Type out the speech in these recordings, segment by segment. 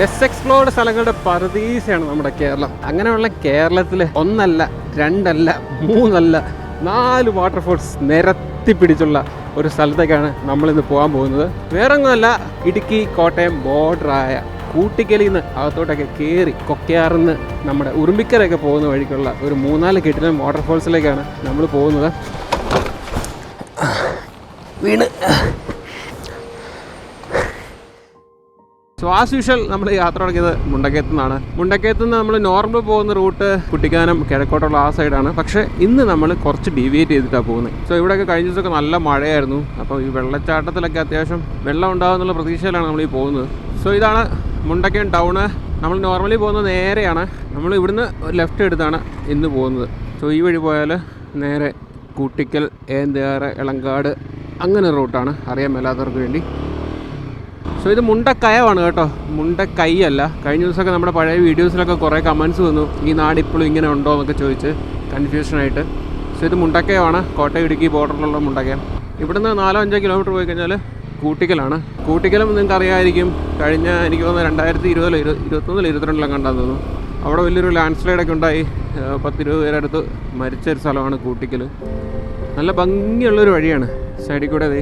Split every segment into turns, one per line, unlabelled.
Less explored സ്ഥലങ്ങളുടെ പറുദീസയാണ് നമ്മുടെ കേരളം. അങ്ങനെയുള്ള കേരളത്തിൽ ഒന്നല്ല രണ്ടല്ല മൂന്നല്ല നാല് വാട്ടർഫോൾസ് നിരത്തി പിടിച്ചുള്ള ഒരു സ്ഥലത്തേക്കാണ് നമ്മളിന്ന് പോകാൻ പോകുന്നത്. വേറെ ഒന്നുമല്ല ഇടുക്കി കോട്ടയം ബോർഡറായ കൂട്ടിക്കലിൽ നിന്ന് അകത്തോട്ടൊക്കെ കയറി കൊക്കയാറിന്ന് നമ്മുടെ ഉറുമ്പിക്കരൊക്കെ പോകുന്ന വഴിക്കുള്ള ഒരു മൂന്നാൽ കെട്ടിലും വാട്ടർഫോൾസിലേക്കാണ് നമ്മൾ പോകുന്നത്. വീണ്. സോ ആസ് യൂഷ്വൽ നമ്മൾ യാത്ര തുടങ്ങിയത് മുണ്ടക്കയത്ത് നിന്നാണ്. മുണ്ടക്കയത്ത് നിന്ന് നമ്മൾ നോർമൽ പോകുന്ന റൂട്ട് കുട്ടിക്കാനം കിഴക്കോട്ടുള്ള ആ സൈഡാണ് പക്ഷേ ഇന്ന് നമ്മൾ കുറച്ച് ഡീവിയേറ്റ് ചെയ്തിട്ടാണ് പോകുന്നത് സോ ഇവിടെയൊക്കെ കഴിഞ്ഞ ദിവസമൊക്കെ നല്ല മഴയായിരുന്നു. അപ്പോൾ ഈ വെള്ളച്ചാട്ടത്തിലൊക്കെ അത്യാവശ്യം വെള്ളം ഉണ്ടാകുന്നുള്ള പ്രതീക്ഷയിലാണ് നമ്മൾ ഈ പോകുന്നത്. സോ ഇതാണ് മുണ്ടക്കയം ടൗണ് നമ്മൾ നോർമലി പോകുന്നത് നേരെയാണ്. നമ്മൾ ഇവിടുന്ന് ലെഫ്റ്റ് എടുത്താണ് ഇന്ന് പോകുന്നത്. സോ ഈ വഴി പോയാൽ നേരെ കൂട്ടിക്കൽ ഏന്തേറെ ഇളങ്കാട് അങ്ങനെ റൂട്ടാണ് അറിയാൻ മേലാത്തവർക്ക് വേണ്ടി. സോ ഇത് മുണ്ടക്കയമാണ് കേട്ടോ. മുണ്ടക്കൈയല്ല കഴിഞ്ഞ ദിവസമൊക്കെ നമ്മുടെ പഴയ വീഡിയോസിലൊക്കെ കുറേ കമൻസ് വന്നു. ഈ നാട് ഇപ്പോഴും ഇങ്ങനെ ഉണ്ടോ എന്നൊക്കെ ചോദിച്ച് കൺഫ്യൂഷനായിട്ട് സോ ഇത് മുണ്ടക്കയമാണ് കോട്ടയം ഇടുക്കി ബോർഡറിലുള്ള മുണ്ടക്കയം. ഇവിടുന്ന് നാലോ അഞ്ചോ കിലോമീറ്റർ പോയി കഴിഞ്ഞാൽ കൂട്ടിക്കലാണ്. കൂട്ടിക്കലും നിങ്ങൾക്ക് അറിയാമായിരിക്കും കഴിഞ്ഞ എനിക്ക് തോന്നുന്നു രണ്ടായിരത്തി ഇരുപതിലോ ഇരു ഇരുപത്തൊന്നിലോ ഇരുപത്തിരണ്ടിലോ കണ്ടാന്ന് തോന്നുന്നു. അവിടെ വലിയൊരു ലാൻഡ് സ്ലൈഡൊക്കെ ഉണ്ടായി. പത്തിരുപത് പേരടുത്ത് മരിച്ച ഒരു സ്ഥലമാണ് കൂട്ടിക്കൽ നല്ല ഭംഗിയുള്ളൊരു വഴിയാണ്. സൈഡിൽ കൂടെ ദേ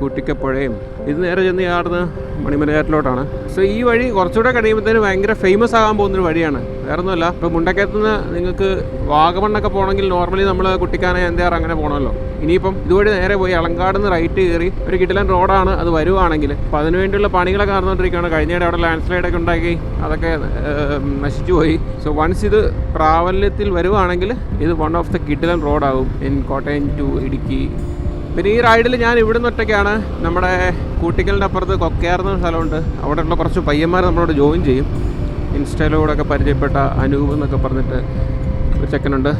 കൂട്ടിക്കപ്പുഴയും ഇത് നേരെ ചെന്ന് ചാടുന്ന മണിമലയാറ്റിലോട്ടാണ്. സോ ഈ വഴി കുറച്ചുകൂടെ കഴിയുമ്പോഴത്തേന് ഭയങ്കര ഫേമസ് ആകാൻ പോകുന്നൊരു വഴിയാണ്. വേറെ ഒന്നുമല്ല ഇപ്പോൾ മുണ്ടക്കയത്ത് നിന്ന് നിങ്ങൾക്ക് വാഗമണ്ണൊക്കെ പോകണമെങ്കിൽ നോർമലി നമ്മൾ കുട്ടിക്കാന എന്തേർ അങ്ങനെ പോകണമല്ലോ ഇനിയിപ്പം ഇതുവഴി നേരെ പോയി അളങ്കാട് നിന്ന് റൈറ്റ് കയറി ഒരു കിട്ടിലൻ റോഡാണ് അത് വരുവാണെങ്കിൽ. അപ്പോൾ അതിനുവേണ്ടിയുള്ള പണികളൊക്കെ നടന്നുകൊണ്ടിരിക്കുകയാണ്. കഴിഞ്ഞിടെ അവിടെ ലാൻഡ് സ്ലൈഡൊക്കെ ഉണ്ടാക്കി അതൊക്കെ നശിച്ചു പോയി. സോ വൺസ് ഇത് പ്രാബല്യത്തിൽ വരുവാണെങ്കിൽ ഇത് വൺ ഓഫ് ദ കിട്ടിലൻ റോഡാകും ഇൻ കോട്ടയം ടു ഇടുക്കി പിന്നെ ഈ റൈഡിൽ ഞാൻ ഇവിടുന്ന് ഒറ്റയ്ക്കാണ്. നമ്മുടെ കൂട്ടിക്കലിന്റെ അപ്പുറത്ത് കൊക്കയാർന്ന സ്ഥലമുണ്ട്. അവിടെയുള്ള കുറച്ച് പയ്യന്മാർ നമ്മളോട് ജോയിൻ ചെയ്യും. ഇൻസ്റ്റയിലൂടെ ഒക്കെ പരിചയപ്പെട്ട അനൂപ് എന്നൊക്കെ പറഞ്ഞിട്ട് ഒരു ചെക്കനുണ്ട്.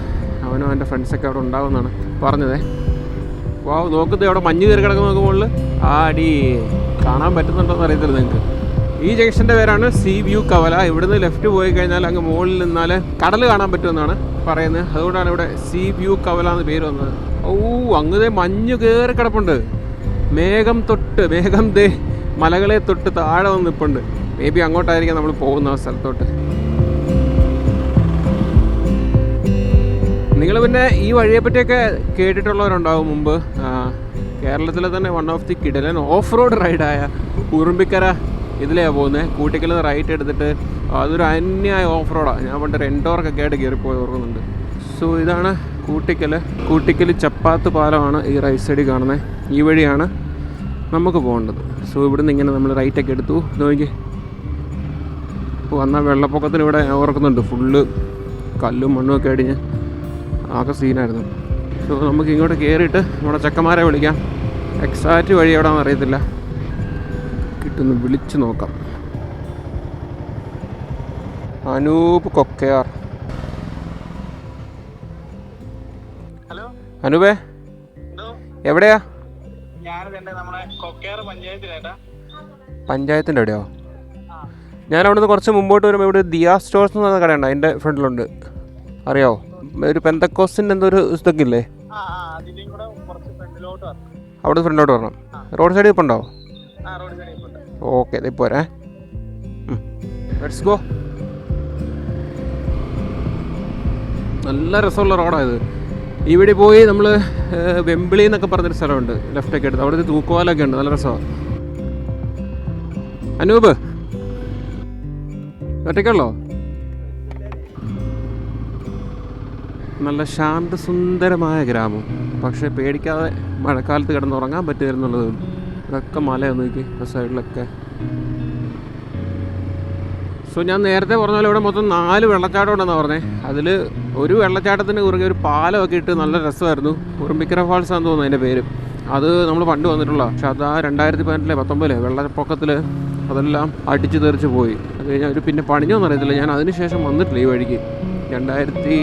അവനും അവന്റെ ഫ്രണ്ട്സൊക്കെ അവിടെ ഉണ്ടാവുമെന്നാണ് പറഞ്ഞതേ. വാവ് നോക്കുന്നത് അവിടെ മഞ്ഞ് കയറി കിടക്കുന്ന നോക്കുമ്പോൾ അടി കാണാൻ പറ്റുന്നുണ്ടോ എന്ന് അറിയത്തില്ല നിങ്ങൾക്ക് ഈ ജംഗ്ഷന്റെ പേരാണ് സീ വ്യൂ കവല. ഇവിടുന്ന് ലെഫ്റ്റ് പോയി കഴിഞ്ഞാൽ അങ്ങ് മുകളിൽ നിന്നാൽ കടൽ കാണാൻ പറ്റുമെന്നാണ് പറയുന്നത്. അതുകൊണ്ടാണ് ഇവിടെ സീ വ്യൂ കവല എന്ന് പേര് വന്നത്. ഓ അങ്ങനെ മഞ്ഞ് കയറി കിടപ്പുണ്ട്. മേഘം തൊട്ട് മേഘം ദേ മലകളെ തൊട്ട് താഴെ വന്ന് നിൽപ്പുണ്ട് മേ ബി അങ്ങോട്ടായിരിക്കാം നമ്മൾ പോകുന്ന ആ സ്ഥലത്തോട്ട്. നിങ്ങൾ പിന്നെ ഈ വഴിയെ പറ്റിയൊക്കെ കേട്ടിട്ടുള്ളവരുണ്ടാവും മുമ്പ്. കേരളത്തിലെ തന്നെ വൺ ഓഫ് ദി കിടലൻ ഓഫ് റോഡ് റൈഡായ ഉറുമ്പിക്കര ഇതിലെയാണ് പോകുന്നത് കൂട്ടിക്കൽ റൈറ്റ് എടുത്തിട്ട് അതൊരു അന്യായ ഓഫ് റോഡാണ് ഞാൻ പണ്ട് രണ്ടോർക്കൊക്കെ ആയിട്ട് കയറിപ്പോയി ഓർക്കുന്നുണ്ട്. സോ ഇതാണ് കൂട്ടിക്കൽ കൂട്ടിക്കൽ ചപ്പാത്ത് പാലമാണ് ഈ റൈറ്റ് സൈഡിൽ കാണുന്നത് ഈ വഴിയാണ് നമുക്ക് പോകേണ്ടത്. സോ ഇവിടുന്ന് ഇങ്ങനെ നമ്മൾ റൈറ്റൊക്കെ എടുത്തു. നോക്കി വന്ന വെള്ളപ്പൊക്കത്തിന് ഇവിടെ ഓർക്കുന്നുണ്ട്. ഫുള്ള് കല്ലും മണ്ണും ഒക്കെ അടിഞ്ഞ് ആകെ സീനായിരുന്നു സോ നമുക്ക് ഇങ്ങോട്ട് കയറിയിട്ട് നമ്മുടെ ചെക്കന്മാരെ വിളിക്കാം. എക്സാക്റ്റ് വഴി എവിടെയാണെന്ന് അറിയത്തില്ല. കിട്ടുന്നു വിളിച്ചു നോക്കാം. അനൂപ് കൊക്കയാർ. അനൂപേ? എവിടെയാ? പഞ്ചായത്തിന്റെ എവിടെയോ ഞാൻ അവിടെ നിന്ന് കുറച്ച് മുമ്പോട്ട് വരുമ്പോൾ ഇവിടെ ദിയാ സ്റ്റോഴ്സ് എന്ന് പറഞ്ഞ കടയുണ്ട് അതിന്റെ ഫ്രണ്ടിലുണ്ട്. അറിയോ? ഒരു പെന്തക്കോസിന്റെ എന്തോ ഒരു ഇതൊക്കെ ഇല്ലേ? അവിടെ ഫ്രണ്ടിലോട്ട് വരണം. റോഡ് സൈഡിൽ ഇപ്പോൾ ഉണ്ടോ ഓക്കെ ഇപ്പോൾ പോരെ. ലെറ്റ്സ് ഗോ നല്ല രസമുള്ള റോഡാണ് ഇത്. ഇവിടെ പോയി നമ്മൾ വെമ്പിളി എന്നൊക്കെ പറഞ്ഞൊരു സ്ഥലമുണ്ട്. ലെഫ്റ്റൊക്കെ എടുത്ത്. അവിടെ തൂക്കുവാലൊക്കെ ഉണ്ട്. നല്ല രസമാണ് അനൂപ് ഒറ്റയ്ക്കുള്ളോ? നല്ല ശാന്തസുന്ദരമായ ഗ്രാമം. പക്ഷേ പേടിക്കാതെ മഴക്കാലത്ത് കിടന്നുറങ്ങാൻ പറ്റുമായിരുന്നുള്ളത്. ഇതൊക്കെ മലയാണ് നോക്കി. സൈഡിലൊക്കെ സോ ഞാൻ നേരത്തെ പറഞ്ഞ പോലെ ഇവിടെ മൊത്തം നാല് വെള്ളച്ചാട്ടം ഉണ്ടെന്നാണ് പറഞ്ഞത് അതിൽ ഒരു വെള്ളച്ചാട്ടത്തിന് കുറുകെ ഒരു പാലമൊക്കെ ഇട്ട് നല്ല രസമായിരുന്നു. ഉറുമ്പിക്കര ഫാൾസ് ആണെന്ന് തോന്നുന്നു അതിന്റെ പേര്. അത് നമ്മൾ പണ്ട് വന്നിട്ടുള്ള പക്ഷെ അത് ആ രണ്ടായിരത്തി പതിനെട്ടിലെ പത്തൊമ്പതിലെ വെള്ളപ്പൊക്കത്തിൽ അതെല്ലാം അടിച്ചു തെറിച്ച് പോയി. അത് കഴിഞ്ഞാൽ ഒരു പിന്നെ പണിഞ്ഞോന്ന് അറിയത്തില്ല. ഞാൻ അതിന് ശേഷം വന്നിട്ടില്ല ഈ വഴിക്ക്. രണ്ടായിരത്തി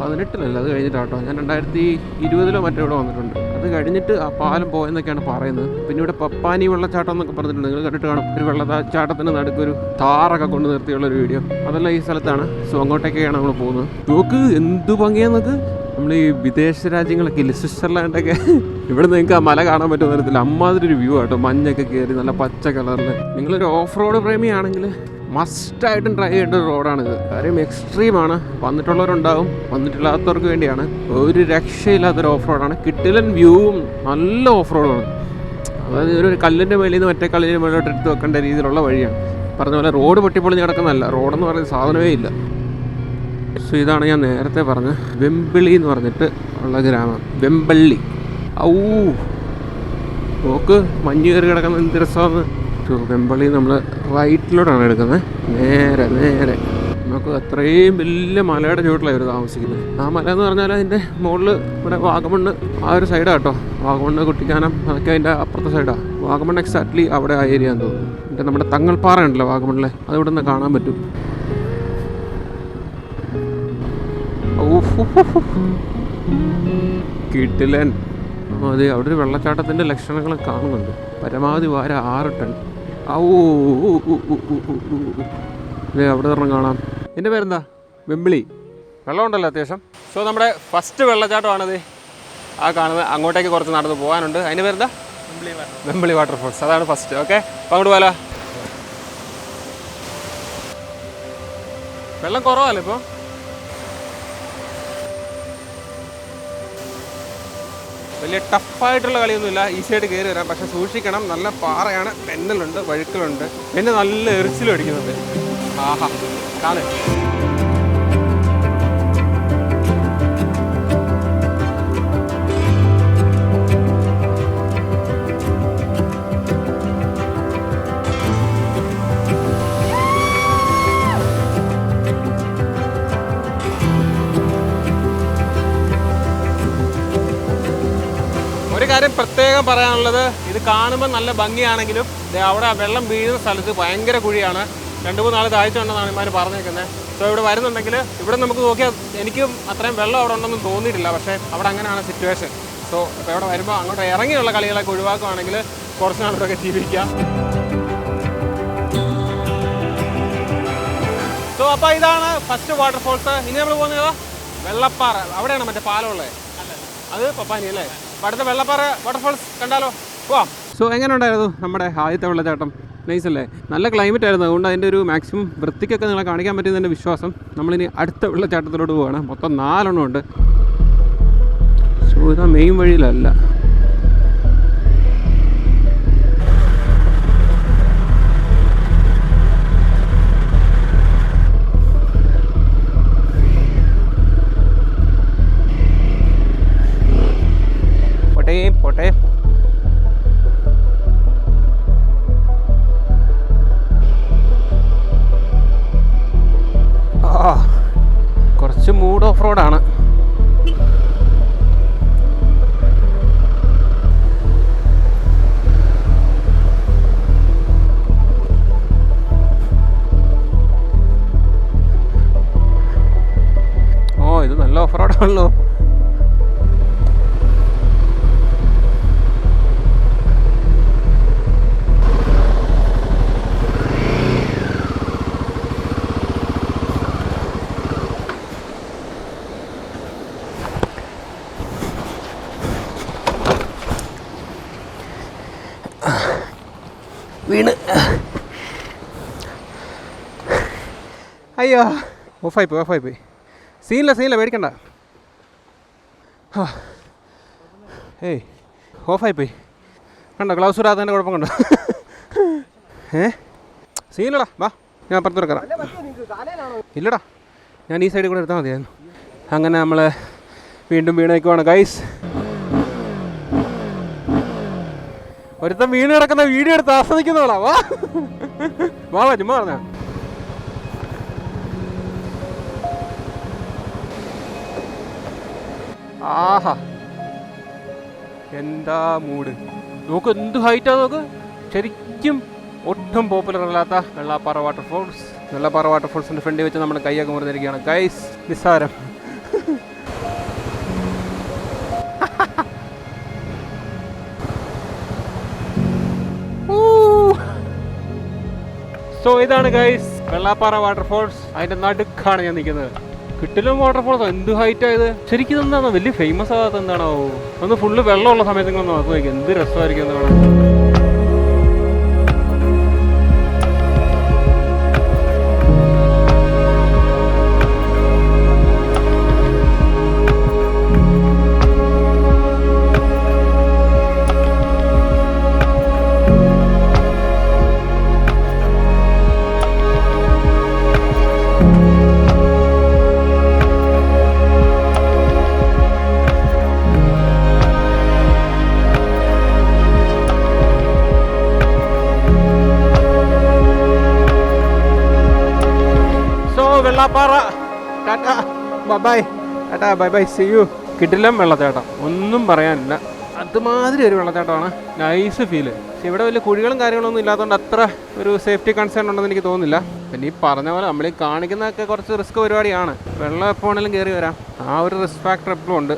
പതിനെട്ടിലല്ല അത് കഴിഞ്ഞിട്ടാട്ടോ. ഞാൻ രണ്ടായിരത്തി ഇരുപതിലോ മറ്റോ ഇവിടെ വന്നിട്ടുണ്ട്. അത് കഴിഞ്ഞിട്ട് ആ പാലം പോയെന്നൊക്കെയാണ് പറയുന്നത്. പിന്നെ ഇവിടെ പപ്പാനി വെള്ളച്ചാട്ടം എന്നൊക്കെ പറഞ്ഞിട്ടുണ്ട്. നിങ്ങൾ കണ്ടിട്ട് കാണും. ഒരു വെള്ളച്ചാട്ടത്തിന് നടുക്കൊരു താറൊക്കെ കൊണ്ട് നിർത്തിയുള്ള ഒരു വീഡിയോ. അതെല്ലാം ഈ സ്ഥലത്താണ്. സോ അങ്ങോട്ടേക്കാണ് നമ്മൾ പോകുന്നത്. നോക്ക് എന്ത് ഭംഗിയാന്നൊക്കെ നമ്മൾ ഈ വിദേശ രാജ്യങ്ങളൊക്കെ ഇല്ലേ? സ്വിറ്റ്സർലാൻഡൊക്കെ. ഇവിടെ നിങ്ങൾക്ക് ആ മല കാണാൻ പറ്റുന്ന തരത്തില്ല അമ്മാതിരി ഒരു വ്യൂ ആട്ടോ മഞ്ഞൊക്കെ കയറി നല്ല പച്ച കളറിൽ നിങ്ങളൊരു ഓഫ് റോഡ് പ്രേമിയാണെങ്കിൽ മസ്റ്റായിട്ടും ട്രൈ ചെയ്യേണ്ട ഒരു റോഡാണിത് കാര്യം എക്സ്ട്രീമാണ് വന്നിട്ടുള്ളവരുണ്ടാവും വന്നിട്ടില്ലാത്തവർക്ക് വേണ്ടിയാണ്. ഒരു രക്ഷയില്ലാത്തൊരു ഓഫ് റോഡാണ് കിട്ടിലൻ വ്യൂവും നല്ല ഓഫ് റോഡാണ് അതായത് ഒരു കല്ലിന്റെ മേലിൽ നിന്ന് മറ്റേ കല്ലിന്റെ മേലോട്ട് എടുത്ത് വെക്കേണ്ട രീതിയിലുള്ള വഴിയാണ്. പറഞ്ഞ പോലെ റോഡ് പൊട്ടിപ്പൊളിഞ്ഞ് കിടക്കുന്നതല്ല. റോഡെന്ന് പറയുന്ന സാധനമേ ഇല്ല. സോ ഇതാണ് ഞാൻ നേരത്തെ പറഞ്ഞ വെമ്പിളി എന്ന് പറഞ്ഞിട്ട് ഉള്ള ഗ്രാമം. വെമ്പള്ളി. ഔ! നോക്ക് മഞ്ഞ് കയറി കിടക്കുന്ന എന്ത് രസമാണ്. വെമ്പള്ളി നമ്മൾ റൈറ്റിലോട്ടാണ് എടുക്കുന്നത്. നേരെ നേരെ. നമുക്ക് അത്രയും വലിയ മലയുടെ ചുവട്ടിലായിരുന്നു താമസിക്കുന്നത്. ആ മല എന്ന് പറഞ്ഞാൽ അതിന്റെ മുകളിൽ ഇവിടെ വാഗമണ്ണ് ആ ഒരു സൈഡാണ് കേട്ടോ. വാഗമണ്ണ് കുട്ടിക്കാനം അതൊക്കെ അതിന്റെ അപ്പുറത്തെ സൈഡാണ് വാഗമണ്ണ് എക്സാക്ട്ലി അവിടെ ആ ഏരിയ എന്ന് തോന്നുന്നു. എന്റെ നമ്മുടെ തങ്ങൾപ്പാറ ഉണ്ടല്ലോ വാഗമണ്ണിലെ. അത് ഇവിടെ നിന്ന് കാണാൻ പറ്റും. കിട്ടിലൻ അതെ അവിടെ ഒരു വെള്ളച്ചാട്ടത്തിന്റെ ലക്ഷണങ്ങൾ കാണുന്നുണ്ട്. പരമാവധി വാര ആറ് ടൺ. ഔ അവിടെ ഒരെണ്ണം കാണാം. എന്റെ പേരെന്താ? വെമ്പിളി. വെള്ളമുണ്ടല്ലോ അത്യാവശ്യം. സോ നമ്മുടെ ഫസ്റ്റ് വെള്ളച്ചാട്ടമാണിത്. ആ കാണുന്നത് അങ്ങോട്ടേക്ക് കുറച്ച് നടന്ന് പോകാനുണ്ട്. അതിന്റെ പേരെന്താ? വെമ്പിളി വാട്ടർഫോൾസ് അതാണ് ഫസ്റ്റ് ഓക്കെ അപ്പോൾ അങ്ങോട്ട് പോകാലോ വെള്ളം കുറവല്ലേ ഇപ്പോൾ വലിയ ടഫായിട്ടുള്ള കളിയൊന്നുമില്ല. ഈസി ആയിട്ട് കയറി വരാം. പക്ഷെ സൂക്ഷിക്കണം. നല്ല പാറയാണ്. പെന്നലുണ്ട് വഴുക്കലുണ്ട്. പിന്നെ നല്ല എറിച്ചിലും അടിക്കുന്നുണ്ട്. ആഹാ. കാണ് പ്രത്യേകം പറയാനുള്ളത് ഇത് കാണുമ്പോൾ നല്ല ഭംഗിയാണെങ്കിലും അവിടെ വെള്ളം വീഴുന്ന സ്ഥലത്ത് ഭയങ്കര കുഴിയാണ്. രണ്ട് മൂന്ന് നാൾ താഴ്ചയുണ്ടെന്നാണ് ഇമാർ പറഞ്ഞേക്കുന്നത് സോ ഇവിടെ വരുന്നുണ്ടെങ്കിൽ ഇവിടെ നമുക്ക് നോക്കിയാൽ എനിക്കും അത്രയും വെള്ളം അവിടെ ഉണ്ടെന്ന് തോന്നിയിട്ടില്ല. പക്ഷേ അവിടെ അങ്ങനെയാണ് സിറ്റുവേഷൻ സോ ഇപ്പോൾ ഇവിടെ വരുമ്പോൾ അങ്ങോട്ട് ഇറങ്ങിയുള്ള കളികളൊക്കെ ഒഴിവാക്കുകയാണെങ്കിൽ കുറച്ച് നാളൊക്കെ ജീവിക്കാം. സോ അപ്പോൾ ഇതാണ് ഫസ്റ്റ് വാട്ടർഫോൾസ് ഇനി നമ്മൾ പോകുന്നത് വെള്ളപ്പാറ. അവിടെയാണ് മറ്റേ പാലമുള്ളത് അത് പപ്പാനി അല്ലേ? അടുത്ത വെള്ളപ്പാറ വാട്ടർഫോൾസ് കണ്ടാലോ? പോവാം. സോ എങ്ങനെ ഉണ്ടായിരുന്നു നമ്മുടെ ആദ്യത്തെ വെള്ളച്ചാട്ടം? നൈസ് അല്ലേ? നല്ല ക്ലൈമറ്റ് ആയിരുന്നു. അതുകൊണ്ട് അതിന്റെ ഒരു മാക്സിമം വൃത്തിക്കൊക്കെ നിങ്ങളെ കാണിക്കാൻ പറ്റുന്നതിന്റെ വിശ്വാസം. നമ്മളിനി അടുത്ത വെള്ളച്ചാട്ടത്തിലോട്ട് പോവുകയാണ് മൊത്തം നാലെണ്ണം ഉണ്ട്. സോ ഇതാ മെയിൻ വഴിയിലല്ല. റോഡാണ്. അയ്യോ ഓഫായി പോയി ഓഫായി പോയി. സീനില്ല സീനില്ല പേടിക്കണ്ട. ഏയ് ഓഫായി പോയി. കണ്ടോ ഗ്ലൗസ് ഇടാത്തതിന്റെ കുഴപ്പം കണ്ടോ? ഏ? സീനില്ലടാ വാ ഞാൻ അപ്പുറത്ത് കിടക്കാം ഇല്ലടാ ഞാൻ ഈ സൈഡിൽ കൂടെ എടുത്താൽ മതിയായിരുന്നു. അങ്ങനെ നമ്മൾ വീണ്ടും വീണേക്കുവാണ്. ഗൈസ് ഒരുത്തൻ വീണ് കിടക്കുന്ന വീഡിയോ എടുത്ത് ആസ്വദിക്കുന്നവളാ. വാ വാ ചുമ്മാ പറഞ്ഞ. ആഹാ. എന്താ മൂഡ് നോക്ക് എന്ത് ഹൈറ്റാ നോക്ക്? ശരിക്കും ഒട്ടും പോപ്പുലർ അല്ലാത്ത വെള്ളാപ്പാറ വാട്ടർഫോൾസ് വെള്ളാപ്പാറ വാട്ടർഫോൾസിന്റെ ഫ്രണ്ടിൽ വെച്ച് നമ്മൾ കൈയൊക്കെ മുറിഞ്ഞിരിക്കുകയാണ്. ഗൈസ് നിസ്സാരം. സോ ഇതാണ് ഗൈസ് വെള്ളാപ്പാറ വാട്ടർഫോൾസ് അതിന്റെ നടുക്കാണ് ഞാൻ നിൽക്കുന്നത്. കിട്ടിലും വാട്ടർഫോൾസ് എന്ത് ഹൈറ്റ് ആയത് ശരിക്കും എന്താണോ വലിയ ഫേമസ് ആകാത്ത എന്താണോ ഒന്ന് ഫുള്ള് വെള്ളമുള്ള സമയത്ത് നോക്കി. എന്ത് രസമായിരിക്കും എന്ന് കാണാൻ. ബൈ ഏട്ടാ ബൈ ബൈ സി യു കിട്ടില്ല വെള്ളച്ചാട്ടം. ഒന്നും പറയാനില്ല. അതുമാതിരി ഒരു വെള്ളച്ചാട്ടമാണ്. നൈസ് ഫീൽ പക്ഷെ ഇവിടെ വലിയ കുഴികളും കാര്യങ്ങളൊന്നും ഇല്ലാത്തതുകൊണ്ട് അത്ര ഒരു സേഫ്റ്റി കൺസേൺ ഉണ്ടെന്ന് എനിക്ക് തോന്നുന്നില്ല. പിന്നെ ഈ പറഞ്ഞ പോലെ നമ്മൾ ഈ കാണിക്കുന്നതൊക്കെ കുറച്ച് റിസ്ക് പരിപാടിയാണ്. വെള്ളം എപ്പോൾ വേണമെങ്കിലും കയറി വരാം. ആ ഒരു റിസ്ക് ഫാക്ടർ എപ്പോഴും ഉണ്ട്.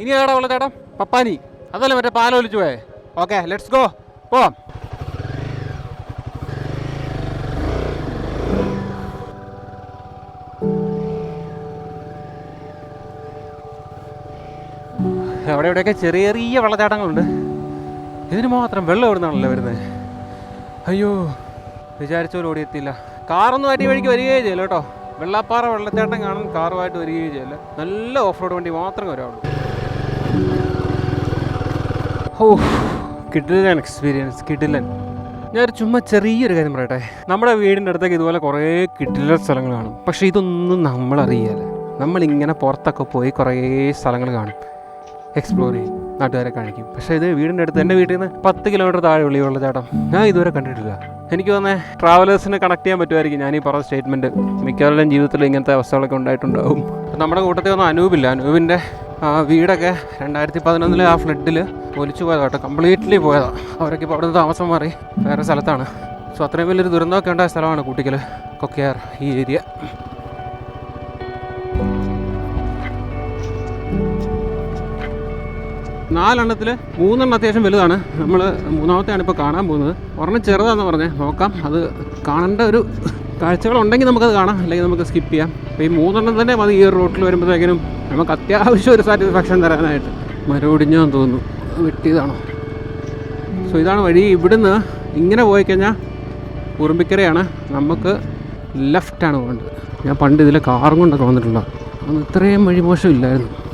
ഇനി ഏടാ വെള്ളച്ചാട്ടം? പപ്പാനി. അതല്ല മറ്റേ പാലൊലിച്ചു പോയേ? ഓക്കെ ലെറ്റ്സ് ഗോ പോവാം. അവിടെ ഇവിടെയൊക്കെ ചെറിയ ചെറിയ വെള്ളച്ചാട്ടങ്ങളുണ്ട്. ഇതിന് മാത്രം വെള്ളം എവിടുന്നാണല്ലോ വരുന്നത്? അയ്യോ വിചാരിച്ചോലും ഓടിയെത്തിയില്ല കാറൊന്നും ആറ്റി വഴിക്ക് വരികയേ ചെയ്യില്ല കേട്ടോ. വെള്ളാപ്പാറ വെള്ളച്ചാട്ടം കാണാൻ കാറുമായിട്ട് വരികയും ചെയ്യില്ല. നല്ല ഓഫ് റോഡ് വണ്ടി മാത്രമേ വരാവുള്ളൂ ഓ കിഡിലൻ എക്സ്പീരിയൻസ് കിഡിലൻ ഞാൻ ചുമ്മാ ചെറിയൊരു കാര്യം പറയട്ടെ. നമ്മുടെ വീടിന്റെ അടുത്തേക്ക് ഇതുപോലെ കുറേ കിഡിലൻ സ്ഥലങ്ങൾ കാണും. പക്ഷേ ഇതൊന്നും നമ്മളറിയില്ല. നമ്മളിങ്ങനെ പുറത്തൊക്കെ പോയി കുറേ സ്ഥലങ്ങൾ കാണും. എക്സ്പ്ലോർ ചെയ്യും. നാട്ടുകാരെ കാണിക്കും. പക്ഷേ ഇത് വീടിന്റെ അടുത്ത് എന്റെ വീട്ടിൽ നിന്ന് പത്ത് കിലോമീറ്റർ താഴെ ഉള്ളി വെള്ളച്ചാട്ടം ഞാൻ ഇതുവരെ കണ്ടിട്ടില്ല. എനിക്ക് തോന്നേ ട്രാവലേഴ്സിന് കണക്ട് ചെയ്യാൻ പറ്റുമായിരിക്കും ഞാൻ ഈ പറഞ്ഞ സ്റ്റേറ്റ്മെന്റ് മിക്കവരുടെയും ജീവിതത്തിൽ ഇങ്ങനത്തെ അവസ്ഥകളൊക്കെ ഉണ്ടായിട്ടുണ്ടാവും. നമ്മുടെ കൂട്ടത്തിൽ ഒന്നും അനൂപില്ല. അനൂപിന്റെ ആ വീടൊക്കെ രണ്ടായിരത്തി പതിനൊന്നിലെ ആ ഫ്ലഡിൽ ഒലിച്ചു പോയതാ കേട്ടോ. കംപ്ലീറ്റ്ലി പോയതാണ് അവരൊക്കെ ഇപ്പോൾ അവിടെ നിന്ന് താമസം മാറി വേറെ സ്ഥലത്താണ്. സോ അത്രയും വലിയൊരു ദുരന്തമൊക്കെ ഉണ്ടായ സ്ഥലമാണ് കുട്ടിക്കൽ കൊക്കയാർ ഈ ഏരിയ. നാലെണ്ണത്തിൽ മൂന്നെണ്ണം അത്യാവശ്യം വലുതാണ്. നമ്മൾ മൂന്നാമത്തെയാണ് ഇപ്പോൾ കാണാൻ പോകുന്നത്. ഒരെണ്ണം ചെറുതാന്ന് പറഞ്ഞേ നോക്കാം. അത് കാണേണ്ട ഒരു കാഴ്ചകളുണ്ടെങ്കിൽ നമുക്കത് കാണാം. അല്ലെങ്കിൽ നമുക്ക് സ്കിപ്പ് ചെയ്യാം. അപ്പോൾ ഈ മൂന്നെണ്ണം തന്നെ മതി ഈ ഒരു റോട്ടിൽ വരുമ്പോഴത്തേക്കിനും നമുക്ക് അത്യാവശ്യം ഒരു സാറ്റിസ്ഫാക്ഷൻ തരാനായിട്ട്. മരൊടിഞ്ഞാന്ന് തോന്നുന്നു. വെട്ടിയതാണോ? സോ ഇതാണ് വഴി ഇവിടുന്ന് ഇങ്ങനെ പോയി കഴിഞ്ഞാൽ ഉറുമ്പിക്കരയാണ്. നമുക്ക് ലെഫ്റ്റാണ് പോകേണ്ടത്. ഞാൻ പണ്ട് ഇതിലെ കാറും കൊണ്ടൊക്കെ വന്നിട്ടുള്ള അന്ന് ഇത്രയും വഴി മോശമില്ലായിരുന്നു.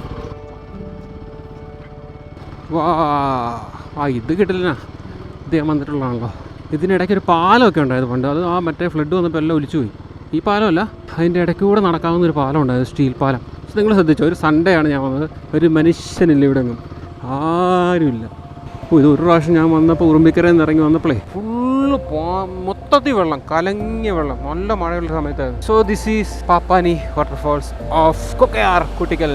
വാ ആ ഇത് കിട്ടില്ല. ഞാൻ വന്നിട്ടുള്ളതാണല്ലോ. ഇതിനിടയ്ക്ക് ഒരു പാലമൊക്കെ ഉണ്ടായിരുന്നു പണ്ട്. അത് ആ മറ്റേ ഫ്ലഡ് വന്നപ്പോൾ എല്ലാം ഒലിച്ചു പോയി. ഈ പാലമല്ല അതിന്റെ ഇടയ്ക്ക് കൂടെ നടക്കാവുന്ന ഒരു പാലം ഉണ്ടായത് സ്റ്റീൽ പാലം. പക്ഷെ നിങ്ങൾ ശ്രദ്ധിച്ചോ ഒരു സൺഡേ ആണ് ഞാൻ വന്നത്. ഒരു മനുഷ്യനില്ല ഇവിടെ എങ്ങും ആരുമില്ല. ഓ ഇത് ഒരു പ്രാവശ്യം ഞാൻ വന്നപ്പോൾ ഉറുമ്പിക്കരയിൽ നിന്ന് ഇറങ്ങി വന്നപ്പോഴേ ഫുള്ള് മൊത്തത്തിൽ വെള്ളം കലങ്ങിയ വെള്ളം നല്ല മഴയുള്ള സമയത്തായിരുന്നു. So this is Pappani waterfalls of Kokkayar Kuttikkal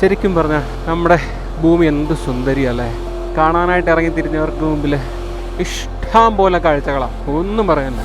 ശരിക്കും പറഞ്ഞാൽ നമ്മുടെ ഭൂമി എന്ത് സുന്ദരിയല്ലേ? കാണാനായിട്ട് ഇറങ്ങി തിരിഞ്ഞവർക്ക് മുമ്പിൽ ഇഷ്ടം പോലെ കാഴ്ചകളാണ് ഒന്നും പറയാനില്ല.